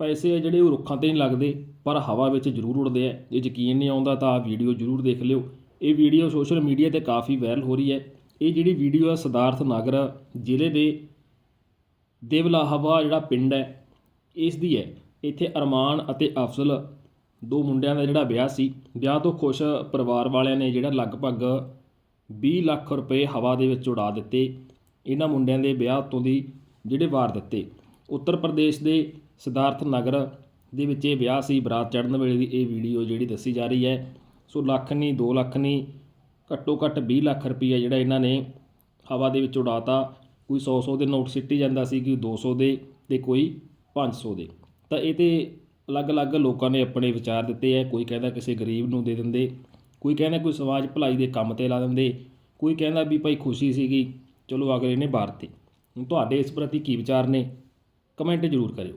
ਪੈਸੇ ਆ ਜਿਹੜੇ ਉਹ ਰੁੱਖਾਂ ਤੇ ਨਹੀਂ ਲੱਗਦੇ, ਪਰ ਹਵਾ ਵਿੱਚ ਜ਼ਰੂਰ ਉੱਡਦੇ ਆ। ਜੇ ਯਕੀਨ ਨਹੀਂ ਆਉਂਦਾ ਤਾਂ ਆਹ ਵੀਡੀਓ ਜ਼ਰੂਰ ਦੇਖ ਲਿਓ। ਇਹ ਵੀਡੀਓ ਸੋਸ਼ਲ ਮੀਡੀਆ ਤੇ ਕਾਫੀ ਵਾਇਰਲ ਹੋ ਰਹੀ ਹੈ। ਇਹ ਜਿਹੜੀ ਵੀਡੀਓ ਹੈ ਸਿਧਾਰਥ ਨਗਰ ਜ਼ਿਲ੍ਹੇ ਦੇ ਦੇਵਲਾਹਵਾ ਜਿਹੜਾ ਪਿੰਡ ਹੈ, ਇਸ ਦੀ ਹੈ। ਇੱਥੇ ਅਰਮਾਨ ਅਤੇ ਅਫਜ਼ਲ ਦੋ ਮੁੰਡਿਆਂ ਦਾ ਜਿਹੜਾ ਵਿਆਹ ਸੀ। ਵਿਆਹ ਤੋਂ ਖੁਸ਼ ਪਰਿਵਾਰ ਵਾਲਿਆਂ ਨੇ ਜਿਹੜਾ ਲਗਭਗ 20 ਲੱਖ ਰੁਪਏ ਹਵਾ ਦੇ ਵਿੱਚ ਉਡਾ ਦਿੱਤੇ। ਇਹਨਾਂ ਮੁੰਡਿਆਂ ਦੇ ਵਿਆਹ ਤੋਂ ਦੀ ਜਿਹੜੇ ਵਾਰ ਦਿੱਤੇ। ਉੱਤਰ ਪ੍ਰਦੇਸ਼ ਦੇ ਸਿਧਾਰਥ ਨਗਰ ਦੇ ਵਿੱਚ ਇਹ ਵਿਆਹ ਸੀ। ਬਰਾਤ ਚੜ੍ਹਨ ਵੇਲੇ ਦੀ ਇਹ ਵੀਡੀਓ ਜਿਹੜੀ ਦੱਸੀ ਜਾ ਰਹੀ ਹੈ। ਸੋ ਲੱਖ ਨਹੀਂ 2 ਲੱਖ ਨਹੀਂ, ਘੱਟੋ ਘੱਟ 20 ਲੱਖ ਰੁਪਈਆ ਜਿਹੜਾ ਇਹਨਾਂ ਨੇ ਹਵਾ ਦੇ ਵਿੱਚ ਉਡਾਤਾ। ਕੋਈ 100 100 ਦੇ ਨੋਟ ਸਿੱਟੀ ਜਾਂਦਾ ਸੀ, ਕੋਈ 200 ਦੇ ਤੇ ਕੋਈ 500 ਦੇ। ਤਾਂ ਇਹ ਤੇ ਅਲੱਗ-ਅਲੱਗ ਲੋਕਾਂ ਨੇ ਆਪਣੇ ਵਿਚਾਰ ਦਿੱਤੇ ਹੈ। ਕੋਈ ਕਹਿੰਦਾ ਕਿਸੇ ਗਰੀਬ ਨੂੰ ਦੇ ਦਿੰਦੇ, ਕੋਈ ਕਹਿੰਦਾ ਕੋਈ ਸਮਾਜ ਭਲਾਈ ਦੇ ਕੰਮ ਤੇ ਲਾ ਦਿੰਦੇ, ਕੋਈ ਕਹਿੰਦਾ ਵੀ ਭਾਈ ਖੁਸ਼ੀ ਸੀਗੀ, ਚਲੋ ਅਗਲੇ ਨੇ ਬਾਰਤੀ ਹੁਣ ਤੁਹਾਡੇ ਇਸ ਪ੍ਰਤੀ ਕੀ ਵਿਚਾਰ ਨੇ? ਕਮੈਂਟ ਜ਼ਰੂਰ ਕਰਿਓ।